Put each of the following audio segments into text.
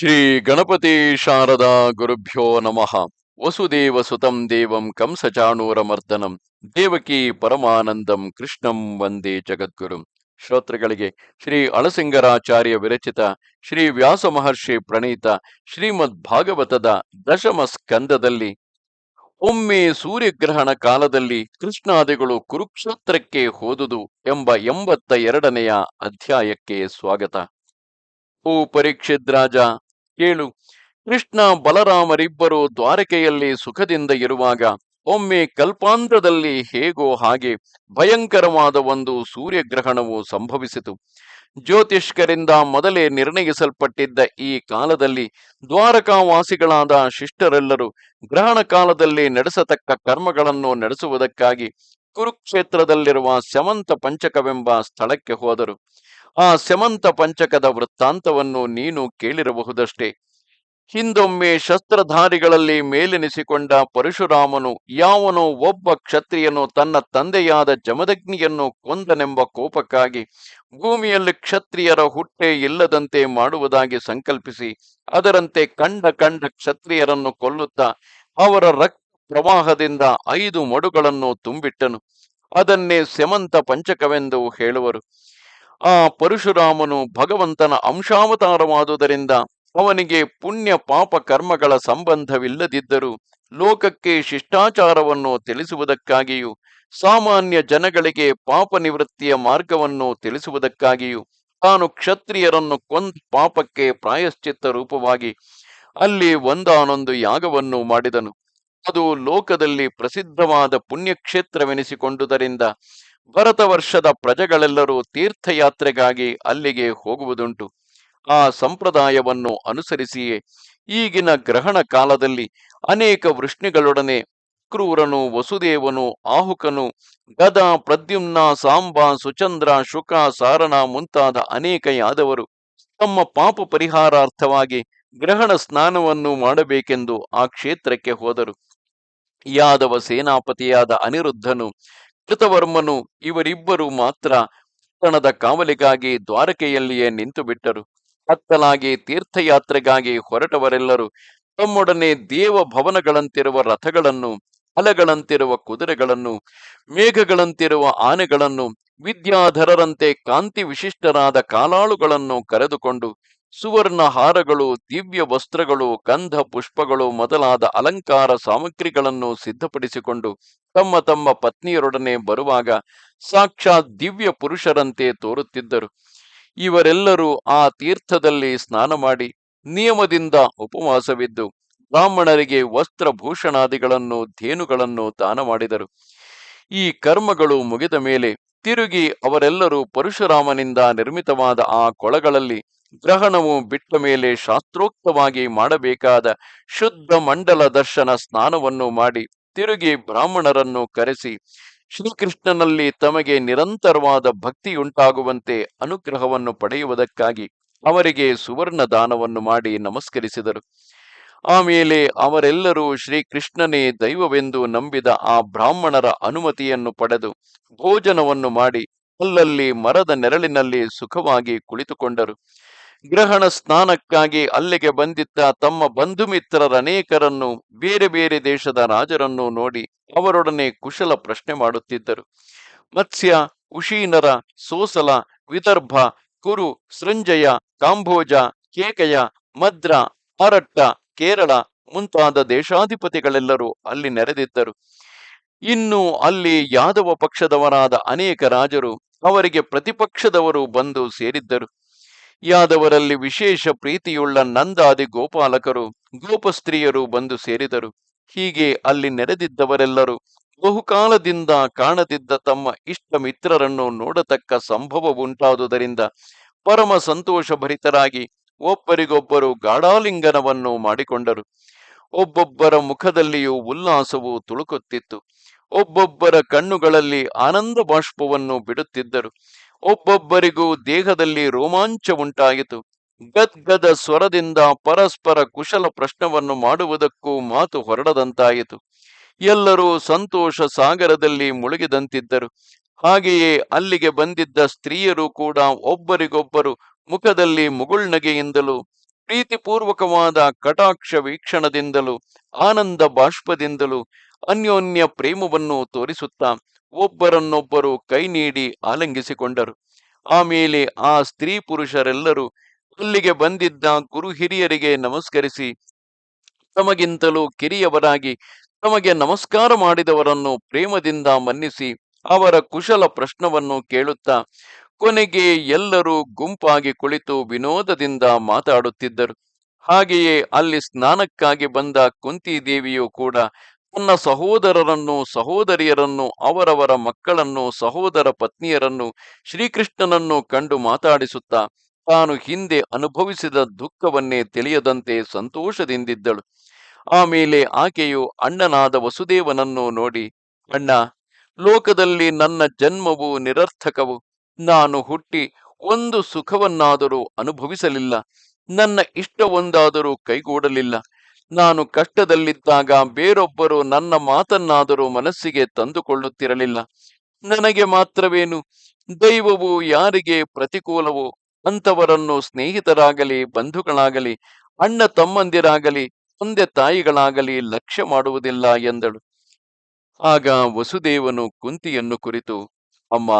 ಶ್ರೀ ಗಣಪತಿ ಶಾರದಾ ಗುರುಭ್ಯೋ ನಮಃ. ವಸುದೇವ ಸುತಂ ದೇವಂ ಕಂಸಚಾಣೂರಮರ್ದನಂ. ದೇವಕಿ ಪರಮಾನಂದಂ ಕೃಷ್ಣಂ ವಂದೇ ಜಗದ್ಗುರು. ಶ್ರೋತೃಗಳಿಗೆ ಶ್ರೀ ಅಳಸಿಂಗರಾಚಾರ್ಯ ವಿರಚಿತ ಶ್ರೀ ವ್ಯಾಸ ಮಹರ್ಷಿ ಪ್ರಣೀತ ಶ್ರೀಮದ್ ಭಾಗವತದ ದಶಮ ಸ್ಕಂದದಲ್ಲಿ, ಒಮ್ಮೆ ಸೂರ್ಯಗ್ರಹಣ ಕಾಲದಲ್ಲಿ ಕೃಷ್ಣಾದಿಗಳು ಕುರುಕ್ಷೇತ್ರಕ್ಕೆ ಹೋದುದು ಎಂಬ ಎಂಬತ್ತ ಎರಡನೆಯ ಅಧ್ಯಾಯಕ್ಕೆ ಸ್ವಾಗತ. ಓ ಪರೀಕ್ಷಿತ್ ರಾಜ ಕೇಳು. ಕೃಷ್ಣ ಬಲರಾಮರಿಬ್ಬರು ದ್ವಾರಕೆಯಲ್ಲಿ ಸುಖದಿಂದ ಇರುವಾಗ ಒಮ್ಮೆ ಕಲ್ಪಾಂತದಲ್ಲಿ ಹೇಗೋ ಹಾಗೆ ಭಯಂಕರವಾದ ಒಂದು ಸೂರ್ಯಗ್ರಹಣವು ಸಂಭವಿಸಿತು. ಜ್ಯೋತಿಷ್ಕರಿಂದ ಮೊದಲೇ ನಿರ್ಣಯಿಸಲ್ಪಟ್ಟಿದ್ದ ಈ ಕಾಲದಲ್ಲಿ ದ್ವಾರಕಾವಾಸಿಗಳಾದ ಶಿಷ್ಟರೆಲ್ಲರೂ ಗ್ರಹಣ ಕಾಲದಲ್ಲಿ ನಡೆಸತಕ್ಕ ಕರ್ಮಗಳನ್ನು ನಡೆಸುವುದಕ್ಕಾಗಿ ಕುರುಕ್ಷೇತ್ರದಲ್ಲಿರುವ ಸ್ಯಮಂತ ಪಂಚಕವೆಂಬ ಸ್ಥಳಕ್ಕೆ ಹೋದರು. ಆ ಸ್ಯಮಂತ ಪಂಚಕದ ವೃತ್ತಾಂತವನ್ನು ನೀನು ಕೇಳಿರಬಹುದಷ್ಟೇ. ಹಿಂದೊಮ್ಮೆ ಶಸ್ತ್ರಧಾರಿಗಳಲ್ಲಿ ಮೇಲೆನಿಸಿಕೊಂಡ ಪರಶುರಾಮನು ಯಾವನೋ ಒಬ್ಬ ಕ್ಷತ್ರಿಯನು ತನ್ನ ತಂದೆಯಾದ ಜಮದಗ್ನಿಯನ್ನು ಕೊಂದನೆಂಬ ಕೋಪಕ್ಕಾಗಿ ಭೂಮಿಯಲ್ಲಿ ಕ್ಷತ್ರಿಯರ ಹುಟ್ಟೆ ಇಲ್ಲದಂತೆ ಮಾಡುವುದಾಗಿ ಸಂಕಲ್ಪಿಸಿ, ಅದರಂತೆ ಕಂಡ ಕಂಡ ಕ್ಷತ್ರಿಯರನ್ನು ಕೊಲ್ಲುತ್ತಾ ಅವರ ರಕ್ತ ಪ್ರವಾಹದಿಂದ ಐದು ಮಡುಗಳನ್ನು ತುಂಬಿಟ್ಟನು. ಅದನ್ನೇ ಸ್ಯಮಂತ ಪಂಚಕವೆಂದು ಹೇಳುವರು. ಆ ಪರಶುರಾಮನು ಭಗವಂತನ ಅಂಶಾವತಾರವಾದುದರಿಂದ ಅವನಿಗೆ ಪುಣ್ಯ ಪಾಪ ಕರ್ಮಗಳ ಸಂಬಂಧವಿಲ್ಲದಿದ್ದರೂ ಲೋಕಕ್ಕೆ ಶಿಷ್ಟಾಚಾರವನ್ನು ತಿಳಿಸುವುದಕ್ಕಾಗಿಯೂ, ಸಾಮಾನ್ಯ ಜನಗಳಿಗೆ ಪಾಪ ನಿವೃತ್ತಿಯ ಮಾರ್ಗವನ್ನು ತಿಳಿಸುವುದಕ್ಕಾಗಿಯೂ ತಾನು ಕ್ಷತ್ರಿಯರನ್ನು ಕೊಂದ ಪಾಪಕ್ಕೆ ಪ್ರಾಯಶ್ಚಿತ್ತ ರೂಪವಾಗಿ ಅಲ್ಲಿ ಒಂದಾನೊಂದು ಯಾಗವನ್ನು ಮಾಡಿದನು. ಅದು ಲೋಕದಲ್ಲಿ ಪ್ರಸಿದ್ಧವಾದ ಪುಣ್ಯಕ್ಷೇತ್ರವೆನಿಸಿಕೊಂಡುದರಿಂದ ಭರತ ವರ್ಷದ ಪ್ರಜೆಗಳೆಲ್ಲರೂ ತೀರ್ಥಯಾತ್ರೆಗಾಗಿ ಅಲ್ಲಿಗೆ ಹೋಗುವುದುಂಟು. ಆ ಸಂಪ್ರದಾಯವನ್ನು ಅನುಸರಿಸಿಯೇ ಈಗಿನ ಗ್ರಹಣ ಕಾಲದಲ್ಲಿ ಅನೇಕ ವೃಷ್ಣಿಗಳೊಡನೆ ಕ್ರೂರನು, ವಸುದೇವನು, ಆಹುಕನು, ಗದ, ಪ್ರದ್ಯುಮ್ನ, ಸಾಂಬ, ಸುಚಂದ್ರ, ಶುಕ ಸಾರಣ ಮುಂತಾದ ಅನೇಕ ಯಾದವರು ತಮ್ಮ ಪಾಪ ಪರಿಹಾರಾರ್ಥವಾಗಿ ಗ್ರಹಣ ಸ್ನಾನವನ್ನು ಮಾಡಬೇಕೆಂದು ಆ ಕ್ಷೇತ್ರಕ್ಕೆ ಹೋದರು. ಯಾದವ ಸೇನಾಪತಿಯಾದ ಅನಿರುದ್ಧನು ಕೃತವರ್ಮನು ಇವರಿಬ್ಬರು ಮಾತ್ರ ಪಟ್ಟಣದ ಕಾವಲಿಗಾಗಿ ದ್ವಾರಕೆಯಲ್ಲಿಯೇ ನಿಂತು ಬಿಟ್ಟರು ಹತ್ತಲಾಗಿ ತೀರ್ಥಯಾತ್ರೆಗಾಗಿ ಹೊರಟವರೆಲ್ಲರೂ ತಮ್ಮೊಡನೆ ದೇವ ಭವನಗಳಂತಿರುವ ರಥಗಳನ್ನು, ಹಲಗಳಂತಿರುವ ಕುದುರೆಗಳನ್ನು, ಮೇಘಗಳಂತಿರುವ ಆನೆಗಳನ್ನು, ವಿದ್ಯಾಧರರಂತೆ ಕಾಂತಿ ವಿಶಿಷ್ಟರಾದ ಕಾಲಾಳುಗಳನ್ನು ಕರೆದುಕೊಂಡು ಸುವರ್ಣ ಹಾರಗಳು, ದಿವ್ಯ ವಸ್ತ್ರಗಳು, ಗಂಧ ಪುಷ್ಪಗಳು ಮೊದಲಾದ ಅಲಂಕಾರ ಸಾಮಗ್ರಿಗಳನ್ನು ಸಿದ್ಧಪಡಿಸಿಕೊಂಡು ತಮ್ಮ ತಮ್ಮ ಪತ್ನಿಯರೊಡನೆ ಬರುವಾಗ ಸಾಕ್ಷಾತ್ ದಿವ್ಯ ಪುರುಷರಂತೆ ತೋರುತ್ತಿದ್ದರು. ಇವರೆಲ್ಲರೂ ಆ ತೀರ್ಥದಲ್ಲಿ ಸ್ನಾನ ಮಾಡಿ ನಿಯಮದಿಂದ ಉಪವಾಸವಿದ್ದು ಬ್ರಾಹ್ಮಣರಿಗೆ ವಸ್ತ್ರಭೂಷಣಾದಿಗಳನ್ನು ಧೇನುಗಳನ್ನು ದಾನ ಮಾಡಿದರು. ಈ ಕರ್ಮಗಳು ಮುಗಿದ ಮೇಲೆ ತಿರುಗಿ ಅವರೆಲ್ಲರೂ ಪರಶುರಾಮನಿಂದ ನಿರ್ಮಿತವಾದ ಆ ಕೊಳಗಳಲ್ಲಿ ಗ್ರಹಣವು ಬಿಟ್ಟ ಮೇಲೆ ಶಾಸ್ತ್ರೋಕ್ತವಾಗಿ ಮಾಡಬೇಕಾದ ಶುದ್ಧ ಮಂಡಲ ದರ್ಶನ ಸ್ನಾನವನ್ನು ಮಾಡಿ ತಿರುಗಿ ಬ್ರಾಹ್ಮಣರನ್ನು ಕರೆಸಿ. ಶ್ರೀಕೃಷ್ಣನಲ್ಲಿ ತಮಗೆ ನಿರಂತರವಾದ ಭಕ್ತಿಯುಂಟಾಗುವಂತೆ ಅನುಗ್ರಹವನ್ನು ಪಡೆಯುವುದಕ್ಕಾಗಿ ಅವರಿಗೆ ಸುವರ್ಣ ದಾನವನ್ನು ಮಾಡಿ ನಮಸ್ಕರಿಸಿದರು. ಆಮೇಲೆ ಅವರೆಲ್ಲರೂ ಶ್ರೀಕೃಷ್ಣನೇ ದೈವವೆಂದು ನಂಬಿದ ಆ ಬ್ರಾಹ್ಮಣರ ಅನುಮತಿಯನ್ನು ಪಡೆದು ಭೋಜನವನ್ನು ಮಾಡಿ ಅಲ್ಲಲ್ಲಿ ಮರದ ನೆರಳಿನಲ್ಲಿ ಸುಖವಾಗಿ ಕುಳಿತುಕೊಂಡರು. ಗ್ರಹಣ ಸ್ನಾನಕ್ಕಾಗಿ ಅಲ್ಲಿಗೆ ಬಂದಿದ್ದ ತಮ್ಮ ಬಂಧು ಮಿತ್ರರನೇಕರನ್ನು ಬೇರೆ ಬೇರೆ ದೇಶದ ರಾಜರನ್ನು ನೋಡಿ ಅವರೊಡನೆ ಕುಶಲ ಪ್ರಶ್ನೆ ಮಾಡುತ್ತಿದ್ದರು. ಮತ್ಸ್ಯ, ಉಶೀನರ, ಸೋಸಲ, ವಿದರ್ಭ, ಕುರು, ಸೃಂಜಯ, ಕಾಂಬೋಜ, ಕೇಕಯ, ಮದ್ರ ಅರಟ್ಟ ಕೇರಳ ಮುಂತಾದ ದೇಶಾಧಿಪತಿಗಳೆಲ್ಲರೂ ಅಲ್ಲಿ ನೆರೆದಿದ್ದರು. ಇನ್ನು ಅಲ್ಲಿ ಯಾದವ ಪಕ್ಷದವರಾದ ಅನೇಕ ರಾಜರು ಅವರಿಗೆ ಪ್ರತಿಪಕ್ಷದವರು ಬಂದು ಸೇರಿದ್ದರು. ಯಾದವರಲ್ಲಿ ವಿಶೇಷ ಪ್ರೀತಿಯುಳ್ಳ ನಂದಾದಿ ಗೋಪಾಲಕರು, ಗೋಪಸ್ತ್ರೀಯರು ಬಂದು ಸೇರಿದರು. ಹೀಗೆ ಅಲ್ಲಿ ನೆರೆದಿದ್ದವರೆಲ್ಲರೂ ಬಹುಕಾಲದಿಂದ ಕಾಣದಿದ್ದ ತಮ್ಮ ಇಷ್ಟ ಮಿತ್ರರನ್ನು ನೋಡತಕ್ಕ ಸಂಭವವುಂಟಾದುದರಿಂದ ಪರಮ ಸಂತೋಷಭರಿತರಾಗಿ ಒಬ್ಬರಿಗೊಬ್ಬರು ಗಾಢಾಲಿಂಗನವನ್ನು ಮಾಡಿಕೊಂಡರು. ಒಬ್ಬೊಬ್ಬರ ಮುಖದಲ್ಲಿಯೂ ಉಲ್ಲಾಸವು ತುಳುಕುತ್ತಿತ್ತು. ಒಬ್ಬೊಬ್ಬರ ಕಣ್ಣುಗಳಲ್ಲಿ ಆನಂದ ಬಾಷ್ಪವನ್ನು ಬಿಡುತ್ತಿದ್ದರು. ಒಬ್ಬೊಬ್ಬರಿಗೂ ದೇಹದಲ್ಲಿ ರೋಮಾಂಚ ಉಂಟಾಯಿತು. ಗದ್ಗದ ಸ್ವರದಿಂದ ಪರಸ್ಪರ ಕುಶಲ ಪ್ರಶ್ನವನ್ನು ಮಾಡುವುದಕ್ಕೂ ಮಾತು ಹೊರಡದಂತಾಯಿತು. ಎಲ್ಲರೂ ಸಂತೋಷ ಸಾಗರದಲ್ಲಿ ಮುಳುಗಿದಂತಿದ್ದರು. ಹಾಗೆಯೇ ಅಲ್ಲಿಗೆ ಬಂದಿದ್ದ ಸ್ತ್ರೀಯರು ಕೂಡ ಒಬ್ಬರಿಗೊಬ್ಬರು ಮುಖದಲ್ಲಿ ಮುಗುಳ್ನಗೆಯಿಂದಲೂ ಪ್ರೀತಿಪೂರ್ವಕವಾದ ಕಟಾಕ್ಷ ವೀಕ್ಷಣದಿಂದಲೂ, ಆನಂದ ಬಾಷ್ಪದಿಂದಲೂ, ಅನ್ಯೋನ್ಯ ಪ್ರೇಮವನ್ನು ತೋರಿಸುತ್ತಾ ಒಬ್ಬರನ್ನೊಬ್ಬರು ಕೈ ನೀಡಿ ಆಲಂಗಿಸಿಕೊಂಡರು. ಆಮೇಲೆ ಆ ಸ್ತ್ರೀ ಪುರುಷರೆಲ್ಲರೂ ಅಲ್ಲಿಗೆ ಬಂದಿದ್ದ ಗುರು ಹಿರಿಯರಿಗೆ ನಮಸ್ಕರಿಸಿ, ತಮಗಿಂತಲೂ ಕಿರಿಯವರಾಗಿ ತಮಗೆ ನಮಸ್ಕಾರ ಮಾಡಿದವರನ್ನು ಪ್ರೇಮದಿಂದ ಮನ್ನಿಸಿ ಅವರ ಕುಶಲ ಪ್ರಶ್ನವನ್ನು ಕೇಳುತ್ತಾ ಕೊನೆಗೆ ಎಲ್ಲರೂ ಗುಂಪಾಗಿ ಕುಳಿತು ವಿನೋದದಿಂದ ಮಾತಾಡುತ್ತಿದ್ದರು. ಹಾಗೆಯೇ ಅಲ್ಲಿ ಸ್ನಾನಕ್ಕಾಗಿ ಬಂದ ಕುಂತಿದೇವಿಯು ಕೂಡ ತನ್ನ ಸಹೋದರರನ್ನು, ಸಹೋದರಿಯರನ್ನು, ಅವರವರ ಮಕ್ಕಳನ್ನು, ಸಹೋದರ ಪತ್ನಿಯರನ್ನು, ಶ್ರೀಕೃಷ್ಣನನ್ನು ಕಂಡು ಮಾತಾಡಿಸುತ್ತಾ ತಾನು ಹಿಂದೆ ಅನುಭವಿಸಿದ ದುಃಖವನ್ನೇ ತಿಳಿಯದಂತೆ ಸಂತೋಷದಿಂದಿದ್ದಳು. ಆಮೇಲೆ ಆಕೆಯು ಅಣ್ಣನಾದ ವಸುದೇವನನ್ನು ನೋಡಿ, ಅಣ್ಣ, ಲೋಕದಲ್ಲಿ ನನ್ನ ಜನ್ಮವು ನಿರರ್ಥಕವು. ನಾನು ಹುಟ್ಟಿ ಒಂದು ಸುಖವನ್ನಾದರೂ ಅನುಭವಿಸಲಿಲ್ಲ. ನನ್ನ ಇಷ್ಟವೊಂದಾದರೂ ಕೈಗೂಡಲಿಲ್ಲ. ನಾನು ಕಷ್ಟದಲ್ಲಿದ್ದಾಗ ಬೇರೊಬ್ಬರು ನನ್ನ ಮಾತನ್ನಾದರೂ ಮನಸ್ಸಿಗೆ ತಂದುಕೊಳ್ಳುತ್ತಿರಲಿಲ್ಲ. ನನಗೆ ಮಾತ್ರವೇನು? ದೈವವು ಯಾರಿಗೆ ಪ್ರತಿಕೂಲವೋ ಅಂಥವರನ್ನು ಸ್ನೇಹಿತರಾಗಲಿ, ಬಂಧುಗಳಾಗಲಿ, ಅಣ್ಣ ತಮ್ಮಂದಿರಾಗಲಿ, ತಂದೆ ತಾಯಿಗಳಾಗಲಿ ಲಕ್ಷ್ಯ ಮಾಡುವುದಿಲ್ಲ ಎಂದಳು. ಆಗ ವಸುದೇವನು ಕುಂತಿಯನ್ನು ಕುರಿತು, ಅಮ್ಮ,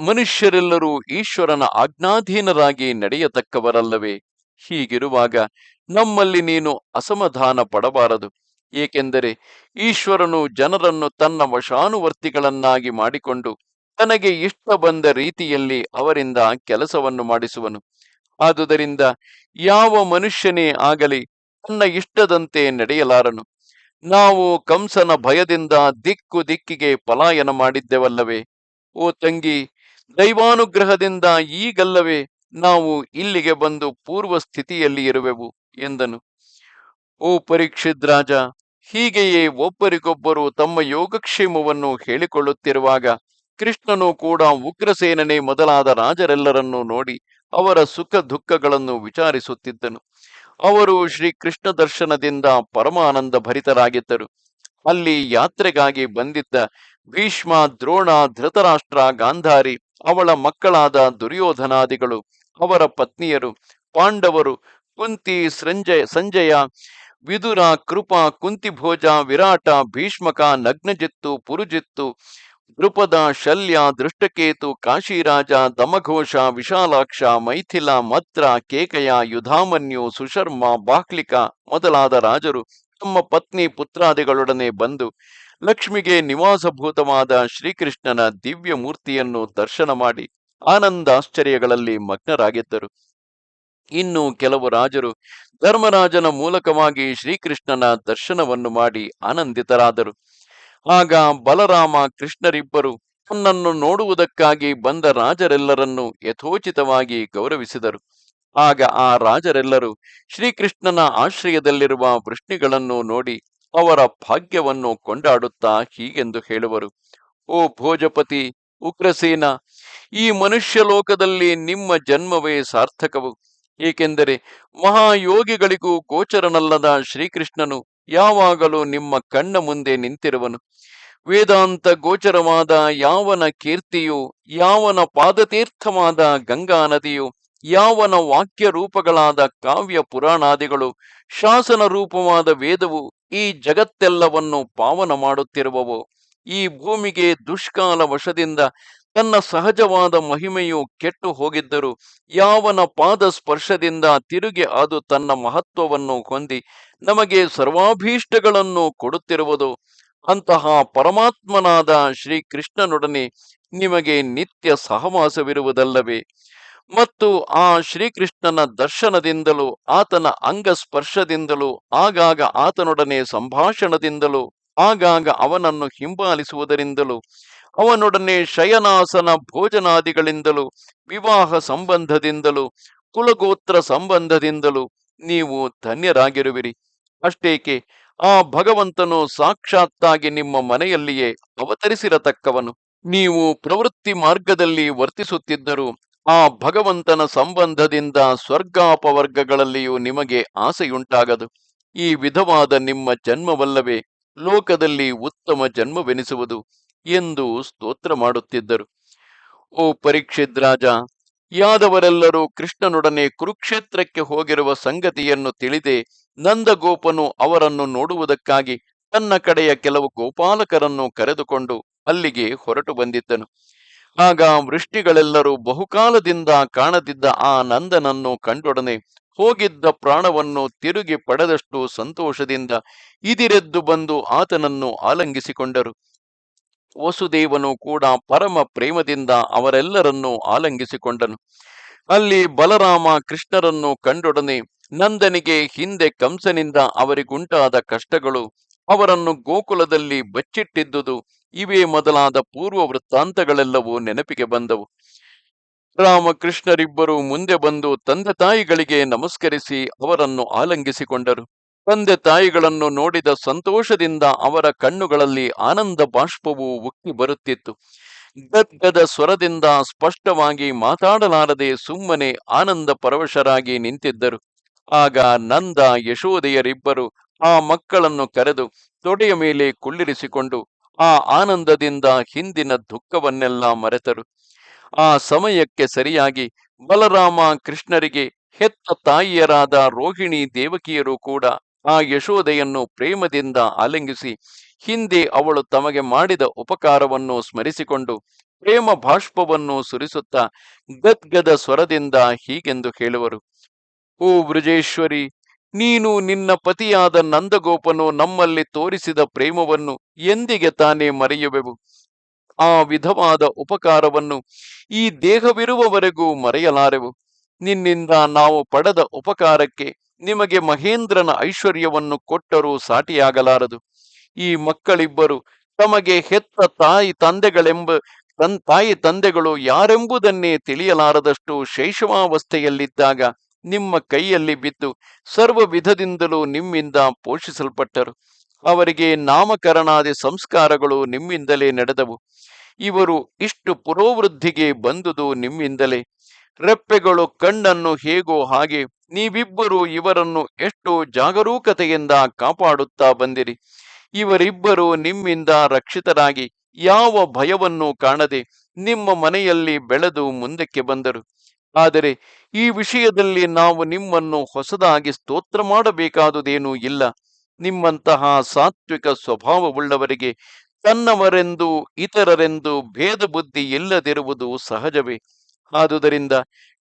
ಮನುಷ್ಯರೆಲ್ಲರೂ ಈಶ್ವರನ ಆಜ್ಞಾಧೀನರಾಗಿ ನಡೆಯತಕ್ಕವರಲ್ಲವೇ? ಹೀಗಿರುವಾಗ ನಮ್ಮಲ್ಲಿ ನೀನು ಅಸಮಾಧಾನ ಪಡಬಾರದು. ಏಕೆಂದರೆ ಈಶ್ವರನು ಜನರನ್ನು ತನ್ನ ವಶಾನುವರ್ತಿಗಳನ್ನಾಗಿ ಮಾಡಿಕೊಂಡು ತನಗೆ ಇಷ್ಟ ಬಂದ ರೀತಿಯಲ್ಲಿ ಅವರಿಂದ ಕೆಲಸವನ್ನು ಮಾಡಿಸುವನು. ಆದುದರಿಂದ ಯಾವ ಮನುಷ್ಯನೇ ಆಗಲಿ ತನ್ನ ಇಷ್ಟದಂತೆ ನಡೆಯಲಾರನು. ನಾವು ಕಂಸನ ಭಯದಿಂದ ದಿಕ್ಕು ದಿಕ್ಕಿಗೆ ಪಲಾಯನ ಮಾಡಿದ್ದೆವಲ್ಲವೇ? ಓ ತಂಗಿ, ದೈವಾನುಗ್ರಹದಿಂದ ಈಗಲ್ಲವೇ? ನಾವು ಇಲ್ಲಿಗೆ ಬಂದು ಪೂರ್ವ ಸ್ಥಿತಿಯಲ್ಲಿ ಇರುವೆವು, ಎಂದನು. ಓ ಪರೀಕ್ಷಿತ್ ರಾಜ, ಹೀಗೆಯೇ ಒಬ್ಬರಿಗೊಬ್ಬರು ತಮ್ಮ ಯೋಗಕ್ಷೇಮವನ್ನು ಹೇಳಿಕೊಳ್ಳುತ್ತಿರುವಾಗ ಕೃಷ್ಣನು ಕೂಡ ಉಗ್ರಸೇನನೆ ಮೊದಲಾದ ರಾಜರೆಲ್ಲರನ್ನು ನೋಡಿ ಅವರ ಸುಖ ದುಃಖಗಳನ್ನು ವಿಚಾರಿಸುತ್ತಿದ್ದನು. ಅವರು ಶ್ರೀ ಕೃಷ್ಣ ದರ್ಶನದಿಂದ ಪರಮಾನಂದ ಭರಿತರಾಗಿದ್ದರು. ಅಲ್ಲಿ ಯಾತ್ರೆಗಾಗಿ ಬಂದಿದ್ದ ಭೀಷ್ಮ, ದ್ರೋಣ, ಧೃತರಾಷ್ಟ್ರ, ಗಾಂಧಾರಿ ಅವಳ ಮಕ್ಕಳಾದ ದುರ್ಯೋಧನಾದಿಗಳು, ಅವರ ಪತ್ನಿಯರು, ಪಾಂಡವರು, ಕುಂತಿ ಸಂಜಯ ಸಂಜಯ, ವಿದುರ, ಕೃಪ ಕುಂತಿಭೋಜ ವಿರಾಟ, ಭೀಷ್ಮಕ, ನಗ್ನಜಿತ್ತು, ಪುರುಜಿತ್ತು ದೃಪದ ಶಲ್ಯ, ದೃಷ್ಟಕೇತು, ಕಾಶಿರಾಜ, ದಮಘೋಷ, ವಿಶಾಲಾಕ್ಷ, ಮೈಥಿಲ, ಮತ್ರ, ಕೇಕಯ, ಯುಧಾಮನ್ಯು, ಸುಶರ್ಮ ಬಾಹ್ಲಿಕ ಮೊದಲಾದ ರಾಜರು ತಮ್ಮ ಪತ್ನಿ ಪುತ್ರಾದಿಗಳೊಡನೆ ಬಂದು ಲಕ್ಷ್ಮಿಗೆ ನಿವಾಸಭೂತವಾದ ಶ್ರೀಕೃಷ್ಣನ ದಿವ್ಯ ಮೂರ್ತಿಯನ್ನು ದರ್ಶನ ಮಾಡಿ ಆನಂದಾಶ್ಚರ್ಯಗಳಲ್ಲಿ ಮಗ್ನರಾಗಿದ್ದರು. ಇನ್ನು ಕೆಲವು ರಾಜರು ಧರ್ಮರಾಜನ ಮೂಲಕವಾಗಿ ಶ್ರೀಕೃಷ್ಣನ ದರ್ಶನವನ್ನು ಮಾಡಿ ಆನಂದಿತರಾದರು. ಆಗ ಬಲರಾಮ ಕೃಷ್ಣರಿಬ್ಬರು ತನ್ನನ್ನು ನೋಡುವುದಕ್ಕಾಗಿ ಬಂದ ರಾಜರೆಲ್ಲರನ್ನು ಯಥೋಚಿತವಾಗಿ ಗೌರವಿಸಿದರು. ಆಗ ಆ ರಾಜರೆಲ್ಲರೂ ಶ್ರೀಕೃಷ್ಣನ ಆಶ್ರಯದಲ್ಲಿರುವ ವೃಷ್ಣಿಗಳನ್ನು ನೋಡಿ ಅವರ ಭಾಗ್ಯವನ್ನು ಕೊಂಡಾಡುತ್ತಾ ಹೀಗೆಂದು ಹೇಳುವರು, ಓ ಭೋಜಪತಿ, ಉಗ್ರಸೇನ, ಈ ಮನುಷ್ಯ ಲೋಕದಲ್ಲಿ ನಿಮ್ಮ ಜನ್ಮವೇ ಸಾರ್ಥಕವು. ಏಕೆಂದರೆ ಮಹಾಯೋಗಿಗಳಿಗೂ ಗೋಚರನಲ್ಲದ ಶ್ರೀಕೃಷ್ಣನು ಯಾವಾಗಲೂ ನಿಮ್ಮ ಕಣ್ಣ ಮುಂದೆ ನಿಂತಿರುವನು. ವೇದಾಂತ ಗೋಚರವಾದ ಯಾವನ ಕೀರ್ತಿಯು, ಯಾವನ ಪಾದತೀರ್ಥವಾದ ಗಂಗಾ ನದಿಯು ಯಾವನ ವಾಕ್ಯ ರೂಪಗಳಾದ ಕಾವ್ಯ ಪುರಾಣಾದಿಗಳು ಶಾಸನ ರೂಪವಾದ ವೇದವು ಈ ಜಗತ್ತೆಲ್ಲವನ್ನು ಪಾವನ ಮಾಡುತ್ತಿರುವವು. ಈ ಭೂಮಿಗೆ ದುಷ್ಕಾಲ ವಶದಿಂದ ತನ್ನ ಸಹಜವಾದ ಮಹಿಮೆಯು ಕೆಟ್ಟು ಹೋಗಿದ್ದರೂ ಯಾವನ ಪಾದ ಸ್ಪರ್ಶದಿಂದ ತಿರುಗಿ ಅದು ತನ್ನ ಮಹತ್ವವನ್ನು ಹೊಂದಿ ನಮಗೆ ಸರ್ವಾಭೀಷ್ಟಗಳನ್ನು ಕೊಡುತ್ತಿರುವುದು. ಅಂತಹ ಪರಮಾತ್ಮನಾದ ಶ್ರೀ ಕೃಷ್ಣನೊಡನೆ ನಿಮಗೆ ನಿತ್ಯ ಸಹವಾಸವಿರುವುದಲ್ಲವೇ? ಮತ್ತು ಆ ಶ್ರೀಕೃಷ್ಣನ ದರ್ಶನದಿಂದಲೂ, ಆತನ ಅಂಗಸ್ಪರ್ಶದಿಂದಲೂ, ಆಗಾಗ ಆತನೊಡನೆ ಸಂಭಾಷಣದಿಂದಲೂ, ಆಗಾಗ ಅವನನ್ನು ಹಿಂಬಾಲಿಸುವುದರಿಂದಲೂ, ಅವನೊಡನೆ ಶಯನಾಸನ ಭೋಜನಾದಿಗಳಿಂದಲೂ, ವಿವಾಹ ಸಂಬಂಧದಿಂದಲೂ, ಕುಲಗೋತ್ರ ಸಂಬಂಧದಿಂದಲೂ ನೀವು ಧನ್ಯರಾಗಿರುವಿರಿ. ಅಷ್ಟೇಕೆ, ಆ ಭಗವಂತನು ಸಾಕ್ಷಾತ್ತಾಗಿ ನಿಮ್ಮ ಮನೆಯಲ್ಲಿಯೇ ಅವತರಿಸಿರತಕ್ಕವನು. ನೀವು ಪ್ರವೃತ್ತಿ ಮಾರ್ಗದಲ್ಲಿ ವರ್ತಿಸುತ್ತಿದ್ದರೂ ಆ ಭಗವಂತನ ಸಂಬಂಧದಿಂದ ಸ್ವರ್ಗಾಪವರ್ಗಗಳಲ್ಲಿಯೂ ನಿಮಗೆ ಆಸೆಯುಂಟಾಗದು. ಈ ವಿಧವಾದ ನಿಮ್ಮ ಜನ್ಮವಲ್ಲವೇ ಲೋಕದಲ್ಲಿ ಉತ್ತಮ ಜನ್ಮವೆನಿಸುವುದು ಎಂದು ಸ್ತೋತ್ರ ಮಾಡುತ್ತಿದ್ದರು. ಓ ಪರೀಕ್ಷಿತ್ ರಾಜ, ಯಾದವರೆಲ್ಲರೂ ಕೃಷ್ಣನೊಡನೆ ಕುರುಕ್ಷೇತ್ರಕ್ಕೆ ಹೋಗಿರುವ ಸಂಗತಿಯನ್ನು ತಿಳಿದೆ ನಂದಗೋಪನು ಅವರನ್ನು ನೋಡುವುದಕ್ಕಾಗಿ ತನ್ನ ಕಡೆಯ ಕೆಲವು ಗೋಪಾಲಕರನ್ನು ಕರೆದುಕೊಂಡು ಅಲ್ಲಿಗೆ ಹೊರಟು ಬಂದಿದ್ದನು. ಆಗ ವೃಷ್ಟಿಗಳೆಲ್ಲರೂ ಬಹುಕಾಲದಿಂದ ಕಾಣದಿದ್ದ ಆ ನಂದನನ್ನು ಕಂಡೊಡನೆ ಹೋಗಿದ್ದ ಪ್ರಾಣವನ್ನು ತಿರುಗಿ ಪಡೆದಷ್ಟು ಸಂತೋಷದಿಂದ ಇದಿರೆದ್ದು ಬಂದು ಆತನನ್ನು ಆಲಂಗಿಸಿಕೊಂಡರು. ವಸುದೇವನು ಕೂಡ ಪರಮ ಪ್ರೇಮದಿಂದ ಅವರೆಲ್ಲರನ್ನು ಆಲಂಗಿಸಿಕೊಂಡನು. ಅಲ್ಲಿ ಬಲರಾಮ ಕೃಷ್ಣರನ್ನು ಕಂಡೊಡನೆ ನಂದನಿಗೆ ಹಿಂದೆ ಕಂಸನಿಂದ ಅವರಿಗುಂಟಾದ ಕಷ್ಟಗಳು ಅವರನ್ನು ಗೋಕುಲದಲ್ಲಿ ಬಚ್ಚಿಟ್ಟಿದ್ದುದು. ಇವೇ ಮೊದಲಾದ ಪೂರ್ವ ವೃತ್ತಾಂತಗಳೆಲ್ಲವೂ ನೆನಪಿಗೆ ಬಂದವು. ರಾಮಕೃಷ್ಣರಿಬ್ಬರು ಮುಂದೆ ಬಂದು ತಂದೆ ತಾಯಿಗಳಿಗೆ ನಮಸ್ಕರಿಸಿ ಅವರನ್ನು ಆಲಂಗಿಸಿಕೊಂಡರು. ತಂದೆ ತಾಯಿಗಳನ್ನು ನೋಡಿದ ಸಂತೋಷದಿಂದ ಅವರ ಕಣ್ಣುಗಳಲ್ಲಿ ಆನಂದ ಬಾಷ್ಪವು ಉಕ್ಕಿ ಬರುತ್ತಿತ್ತು. ಗದ್ಗದ ಸ್ವರದಿಂದ ಸ್ಪಷ್ಟವಾಗಿ ಮಾತಾಡಲಾರದೆ ಸುಮ್ಮನೆ ಆನಂದ ಪರವಶರಾಗಿ ನಿಂತಿದ್ದರು. ಆಗ ನಂದ ಯಶೋದೆಯರಿಬ್ಬರು ಆ ಮಕ್ಕಳನ್ನು ಕರೆದು ತೊಡೆಯ ಮೇಲೆ ಕುಳ್ಳಿರಿಸಿಕೊಂಡು ಆ ಆನಂದದಿಂದ ಹಿಂದಿನ ದುಃಖವನ್ನೆಲ್ಲ ಮರೆತರು. ಆ ಸಮಯಕ್ಕೆ ಸರಿಯಾಗಿ ಬಲರಾಮ ಕೃಷ್ಣರಿಗೆ ಹೆತ್ತ ತಾಯಿಯರಾದ ರೋಹಿಣಿ ದೇವಕಿಯರು ಕೂಡ ಆ ಯಶೋದೆಯನ್ನು ಪ್ರೇಮದಿಂದ ಆಲಿಂಗಿಸಿ ಹಿಂದೆ ಅವಳು ತಮಗೆ ಮಾಡಿದ ಉಪಕಾರವನ್ನು ಸ್ಮರಿಸಿಕೊಂಡು ಪ್ರೇಮ ಬಾಷ್ಪವನ್ನು ಸುರಿಸುತ್ತಾ ಗದ್ಗದ ಸ್ವರದಿಂದ ಹೀಗೆಂದು ಹೇಳುವರು. ಓ ಬ್ರಜೇಶ್ವರಿ ನೀನು ನಿನ್ನ ಪತಿಯಾದ ನಂದಗೋಪನು ನಮ್ಮಲ್ಲಿ ತೋರಿಸಿದ ಪ್ರೇಮವನ್ನು ಎಂದಿಗೆ ತಾನೇ ಮರೆಯುವೆವು? ಆ ವಿಧವಾದ ಉಪಕಾರವನ್ನು ಈ ದೇಹವಿರುವವರೆಗೂ ಮರೆಯಲಾರೆವು. ನಿನ್ನಿಂದ ನಾವು ಪಡೆದ ಉಪಕಾರಕ್ಕೆ ನಿಮಗೆ ಮಹೇಂದ್ರನ ಐಶ್ವರ್ಯವನ್ನು ಕೊಟ್ಟರೂ ಸಾಟಿಯಾಗಲಾರದು. ಈ ಮಕ್ಕಳಿಬ್ಬರು ತಮಗೆ ಹೆತ್ತ ತಾಯಿ ತಂದೆಗಳೆಂಬ ತನ್ ತಾಯಿ ತಂದೆಗಳು ಯಾರೆಂಬುದನ್ನೇ ತಿಳಿಯಲಾರದಷ್ಟು ಶೈಶವಾವಸ್ಥೆಯಲ್ಲಿದ್ದಾಗ ನಿಮ್ಮ ಕೈಯಲ್ಲಿ ಬಿದ್ದು ಸರ್ವ ವಿಧದಿಂದಲೂ ನಿಮ್ಮಿಂದ ಪೋಷಿಸಲ್ಪಟ್ಟರು. ಅವರಿಗೆ ನಾಮಕರಣಾದಿ ಸಂಸ್ಕಾರಗಳು ನಿಮ್ಮಿಂದಲೇ ನಡೆದವು. ಇವರು ಇಷ್ಟು ಪುರೋವೃದ್ಧಿಗೆ ಬಂದುದು ನಿಮ್ಮಿಂದಲೇ. ರೆಪ್ಪೆಗಳು ಕಣ್ಣನ್ನು ಹೇಗೋ ಹಾಗೆ ನೀವಿಬ್ಬರು ಇವರನ್ನು ಎಷ್ಟು ಜಾಗರೂಕತೆಯಿಂದ ಕಾಪಾಡುತ್ತಾ ಬಂದಿರಿ. ಇವರಿಬ್ಬರು ನಿಮ್ಮಿಂದ ರಕ್ಷಿತರಾಗಿ ಯಾವ ಭಯವನ್ನು ಕಾಣದೆ ನಿಮ್ಮ ಮನೆಯಲ್ಲಿ ಬೆಳೆದು ಮುಂದಕ್ಕೆ ಬಂದರು. ಆದರೆ ಈ ವಿಷಯದಲ್ಲಿ ನಾವು ನಿಮ್ಮನ್ನು ಹೊಸದಾಗಿ ಸ್ತೋತ್ರ ಮಾಡಬೇಕಾದುದೇನೂ ಇಲ್ಲ. ನಿಮ್ಮಂತಹ ಸಾತ್ವಿಕ ಸ್ವಭಾವವುಳ್ಳವರಿಗೆ ತನ್ನವರೆಂದು ಇತರರೆಂದು ಭೇದ ಬುದ್ಧಿ ಇಲ್ಲದಿರುವುದು ಸಹಜವೇ. ಆದುದರಿಂದ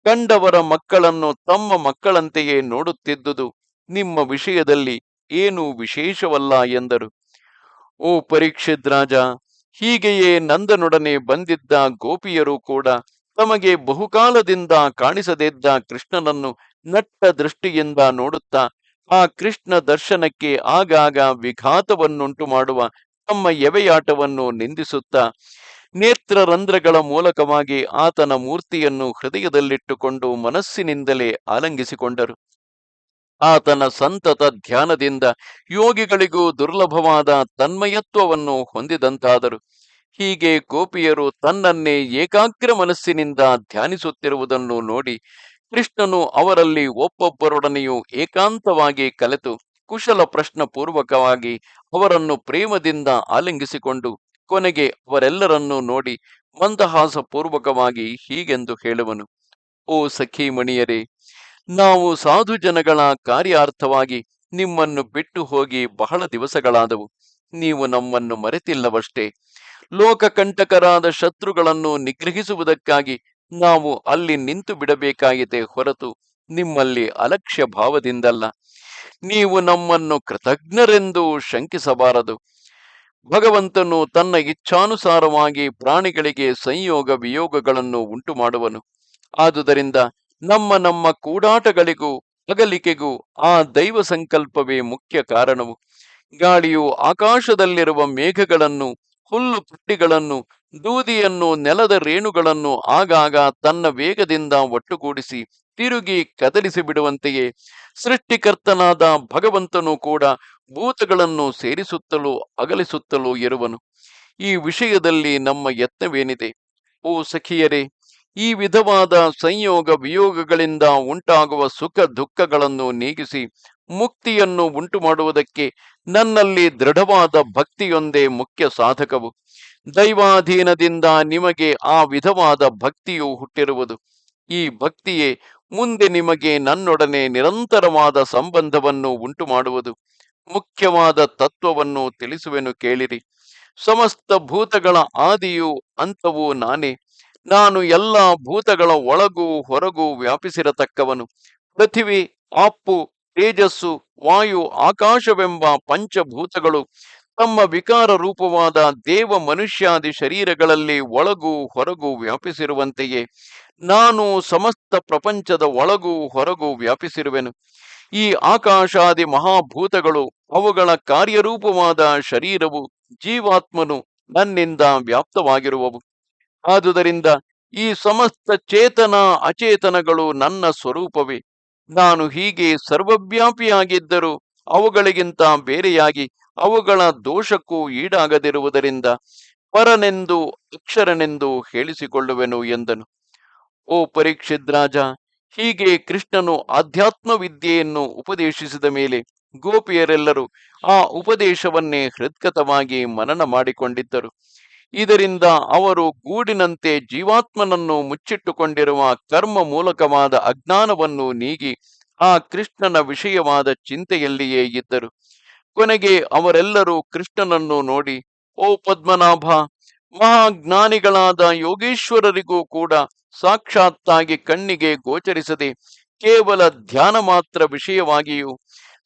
ಕಂಡವರ ಮಕ್ಕಳನ್ನು ತಮ್ಮ ಮಕ್ಕಳಂತೆಯೇ ನೋಡುತ್ತಿದ್ದುದು ನಿಮ್ಮ ವಿಷಯದಲ್ಲಿ ಏನೂ ವಿಶೇಷವಲ್ಲ ಎಂದರು. ಓ ಪರೀಕ್ಷಿತ್ ರಾಜ, ಹೀಗೆಯೇ ನಂದನೊಡನೆ ಬಂದಿದ್ದ ಗೋಪಿಯರು ಕೂಡ ತಮಗೆ ಬಹುಕಾಲದಿಂದ ಕಾಣಿಸದಿದ್ದ ಕೃಷ್ಣನನ್ನು ನಟ್ಟ ದೃಷ್ಟಿಯಿಂದ ನೋಡುತ್ತಾ, ಆ ಕೃಷ್ಣ ದರ್ಶನಕ್ಕೆ ಆಗಾಗ ವಿಘಾತವನ್ನುಂಟು ಮಾಡುವ ತಮ್ಮ ಎವೆಯಾಟವನ್ನು ನಿಂದಿಸುತ್ತಾ, ನೇತ್ರರಂಧ್ರಗಳ ಮೂಲಕವಾಗಿ ಆತನ ಮೂರ್ತಿಯನ್ನು ಹೃದಯದಲ್ಲಿಟ್ಟುಕೊಂಡು ಮನಸ್ಸಿನಿಂದಲೇ ಆಲಂಗಿಸಿಕೊಂಡರು. ಆತನ ಸಂತತ ಧ್ಯಾನದಿಂದ ಯೋಗಿಗಳಿಗೂ ದುರ್ಲಭವಾದ ತನ್ಮಯತ್ವವನ್ನು ಹೊಂದಿದಂತಾದರು. ಹೀಗೆ ಗೋಪಿಯರು ತನ್ನನ್ನೇ ಏಕಾಗ್ರ ಮನಸ್ಸಿನಿಂದ ಧ್ಯಾನಿಸುತ್ತಿರುವುದನ್ನು ನೋಡಿ ಕೃಷ್ಣನು ಅವರಲ್ಲಿ ಒಬ್ಬೊಬ್ಬರೊಡನೆಯೂ ಏಕಾಂತವಾಗಿ ಕಲೆತು ಕುಶಲ ಪ್ರಶ್ನ ಪೂರ್ವಕವಾಗಿ ಅವರನ್ನು ಪ್ರೇಮದಿಂದ ಆಲಿಂಗಿಸಿಕೊಂಡು ಕೊನೆಗೆ ಅವರೆಲ್ಲರನ್ನೂ ನೋಡಿ ಮಂದಹಾಸ ಪೂರ್ವಕವಾಗಿ ಹೀಗೆಂದು ಹೇಳುವನು. ಓ ಸಖಿ ಮಣಿಯರೇ, ನಾವು ಸಾಧು ಜನಗಳ ಕಾರ್ಯಾರ್ಥವಾಗಿ ನಿಮ್ಮನ್ನು ಬಿಟ್ಟು ಹೋಗಿ ಬಹಳ ದಿವಸಗಳಾದವು. ನೀವು ನಮ್ಮನ್ನು ಮರೆತಿಲ್ಲವಷ್ಟೇ. ಲೋಕಕಂಟಕರಾದ ಶತ್ರುಗಳನ್ನು ನಿಗ್ರಹಿಸುವುದಕ್ಕಾಗಿ ನಾವು ಅಲ್ಲಿ ನಿಂತು ಬಿಡಬೇಕಾಗಿದೆ ಹೊರತು ನಿಮ್ಮಲ್ಲಿ ಅಲಕ್ಷ್ಯ ಭಾವದಿಂದಲ್ಲ. ನೀವು ನಮ್ಮನ್ನು ಕೃತಜ್ಞರೆಂದು ಶಂಕಿಸಬಾರದು. ಭಗವಂತನು ತನ್ನ ಇಚ್ಛಾನುಸಾರವಾಗಿ ಪ್ರಾಣಿಗಳಿಗೆ ಸಂಯೋಗ ವಿಯೋಗಗಳನ್ನು ಉಂಟು ಮಾಡುವನು ಆದುದರಿಂದ ನಮ್ಮ ನಮ್ಮ ಕೂಡಾಟಗಳಿಗೂ ಅಗಲಿಕೆಗೂ ಆ ದೈವ ಸಂಕಲ್ಪವೇ ಮುಖ್ಯ ಕಾರಣವು. ಗಾಳಿಯು ಆಕಾಶದಲ್ಲಿರುವ ಮೇಘಗಳನ್ನು ಹುಲ್ಲು ಪುಟ್ಟಿಗಳನ್ನು, ದೂದಿಯನ್ನು, ನೆಲದ ರೇಣುಗಳನ್ನು ಆಗಾಗ ತನ್ನ ವೇಗದಿಂದ ಒಟ್ಟುಗೂಡಿಸಿ ತಿರುಗಿ ಕದಲಿಸಿ ಬಿಡುವಂತೆಯೇ ಸೃಷ್ಟಿಕರ್ತನಾದ ಭಗವಂತನು ಕೂಡ ಭೂತಗಳನ್ನು ಸೇರಿಸುತ್ತಲೂ ಅಗಲಿಸುತ್ತಲೂ ಇರುವನು. ಈ ವಿಷಯದಲ್ಲಿ ನಮ್ಮ ಯತ್ನವೇನಿದೆ? ಓ ಸಖಿಯರೇ, ಈ ವಿಧವಾದ ಸಂಯೋಗ ವಿಯೋಗಗಳಿಂದ ಉಂಟಾಗುವ ಸುಖ ದುಃಖಗಳನ್ನು ನೀಗಿಸಿ ಮುಕ್ತಿಯನ್ನು ಉಂಟು ಮಾಡುವುದಕ್ಕೆ ನನ್ನಲ್ಲಿ ದೃಢವಾದ ಭಕ್ತಿಯೊಂದೇ ಮುಖ್ಯ ಸಾಧಕವು. ದೈವಾಧೀನದಿಂದ ನಿಮಗೆ ಆ ವಿಧವಾದ ಭಕ್ತಿಯು ಹುಟ್ಟಿರುವುದು. ಈ ಭಕ್ತಿಯೇ ಮುಂದೆ ನಿಮಗೆ ನನ್ನೊಡನೆ ನಿರಂತರವಾದ ಸಂಬಂಧವನ್ನು ಉಂಟು ಮಾಡುವುದು ಮುಖ್ಯವಾದ ತತ್ವವನ್ನು ತಿಳಿಸುವೆನು ಕೇಳಿರಿ. ಸಮಸ್ತ ಭೂತಗಳ ಆದಿಯು ಅಂತವು ನಾನೇ. ನಾನು ಎಲ್ಲ ಭೂತಗಳ ಒಳಗೂ ಹೊರಗೂ ವ್ಯಾಪಿಸಿರತಕ್ಕವನು. ಪೃಥಿವಿ, ಆಪ್ಪು ತೇಜಸ್ಸು, ವಾಯು, ಆಕಾಶವೆಂಬ ಪಂಚಭೂತಗಳು ತಮ್ಮ ವಿಕಾರ ರೂಪವಾದ ದೇವ ಮನುಷ್ಯಾದಿ ಶರೀರಗಳಲ್ಲಿ ಒಳಗೂ ಹೊರಗೂ ವ್ಯಾಪಿಸಿರುವಂತೆಯೇ ನಾನು ಸಮಸ್ತ ಪ್ರಪಂಚದ ಒಳಗೂ ಹೊರಗೂ ವ್ಯಾಪಿಸಿರುವೆನು. ಈ ಆಕಾಶಾದಿ ಮಹಾಭೂತಗಳು ಅವುಗಳ ಕಾರ್ಯರೂಪವಾದ ಶರೀರವು ಜೀವಾತ್ಮನು ನನ್ನಿಂದ ವ್ಯಾಪ್ತವಾಗಿರುವವು. ಆದುದರಿಂದ ಈ ಸಮಸ್ತ ಚೇತನ ಅಚೇತನಗಳು ನನ್ನ ಸ್ವರೂಪವೇ. ನಾನು ಹೀಗೆ ಸರ್ವವ್ಯಾಪಿಯಾಗಿದ್ದರೂ ಅವುಗಳಿಗಿಂತ ಬೇರೆಯಾಗಿ ಅವುಗಳ ದೋಷಕ್ಕೂ ಈಡಾಗದಿರುವುದರಿಂದ ಪರನೆಂದು ಅಕ್ಷರನೆಂದು ಹೇಳಿಸಿಕೊಳ್ಳುವೆನು ಎಂದನು. ಓ ಪರೀಕ್ಷಿದ್ರಾಜ ಹೀಗೆ ಕೃಷ್ಣನು ಆಧ್ಯಾತ್ಮ ವಿದ್ಯೆಯನ್ನು ಉಪದೇಶಿಸಿದ ಮೇಲೆ ಗೋಪಿಯರೆಲ್ಲರೂ ಆ ಉಪದೇಶವನ್ನೇ ಹೃದ್ಗತವಾಗಿ ಮನನ ಮಾಡಿಕೊಂಡಿದ್ದರು. ಇದರಿಂದ ಅವರು ಗೂಡಿನಂತೆ ಜೀವಾತ್ಮನನ್ನು ಮುಚ್ಚಿಟ್ಟುಕೊಂಡಿರುವ ಕರ್ಮ ಮೂಲಕವಾದ ಅಜ್ಞಾನವನ್ನು ನೀಗಿ ಆ ಕೃಷ್ಣನ ವಿಷಯವಾದ ಚಿಂತೆಯಲ್ಲಿಯೇ ಇದ್ದರು. ಕೊನೆಗೆ ಅವರೆಲ್ಲರೂ ಕೃಷ್ಣನನ್ನು ನೋಡಿ, ಓ ಪದ್ಮನಾಭ, ಮಹಾಜ್ಞಾನಿಗಳಾದ ಯೋಗೇಶ್ವರರಿಗೂ ಕೂಡ ಸಾಕ್ಷಾತ್ತಾಗಿ ಕಣ್ಣಿಗೆ ಗೋಚರಿಸದೆ ಕೇವಲ ಧ್ಯಾನ ಮಾತ್ರ ವಿಷಯವಾಗಿಯೂ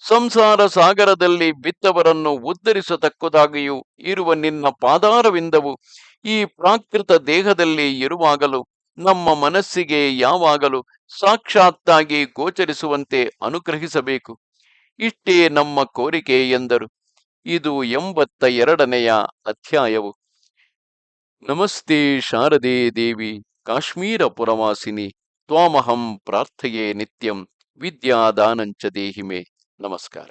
ಸಂಸಾರ ಸಾಗರದಲ್ಲಿ ಬಿತ್ತವರನ್ನು ಉದ್ಧರಿಸತಕ್ಕದಾಗಿಯೂ ಇರುವ ನಿನ್ನ ಪಾದಾರವಿಂದವು ಈ ಪ್ರಾಕೃತ ದೇಹದಲ್ಲಿ ಇರುವಾಗಲೂ ನಮ್ಮ ಮನಸ್ಸಿಗೆ ಯಾವಾಗಲೂ ಸಾಕ್ಷಾತ್ತಾಗಿ ಗೋಚರಿಸುವಂತೆ ಅನುಗ್ರಹಿಸಬೇಕು. ಇಷ್ಟೇ ನಮ್ಮ ಕೋರಿಕೆ ಎಂದರು. ಇದು ಎಂಬತ್ತ ಎರಡನೆಯ ಅಧ್ಯಾಯವು. ನಮಸ್ತೆ ಶಾರದೆ ದೇವಿ ಕಾಶ್ಮೀರ ಪುರವಾಸಿನಿ ತ್ವಾಮಹಂ ಪ್ರಾರ್ಥೆಯೇ ನಿತ್ಯಂ, ವಿದ್ಯಾದಾನಂಚ ದೇಹಿಮೆ. ನಮಸ್ಕಾರ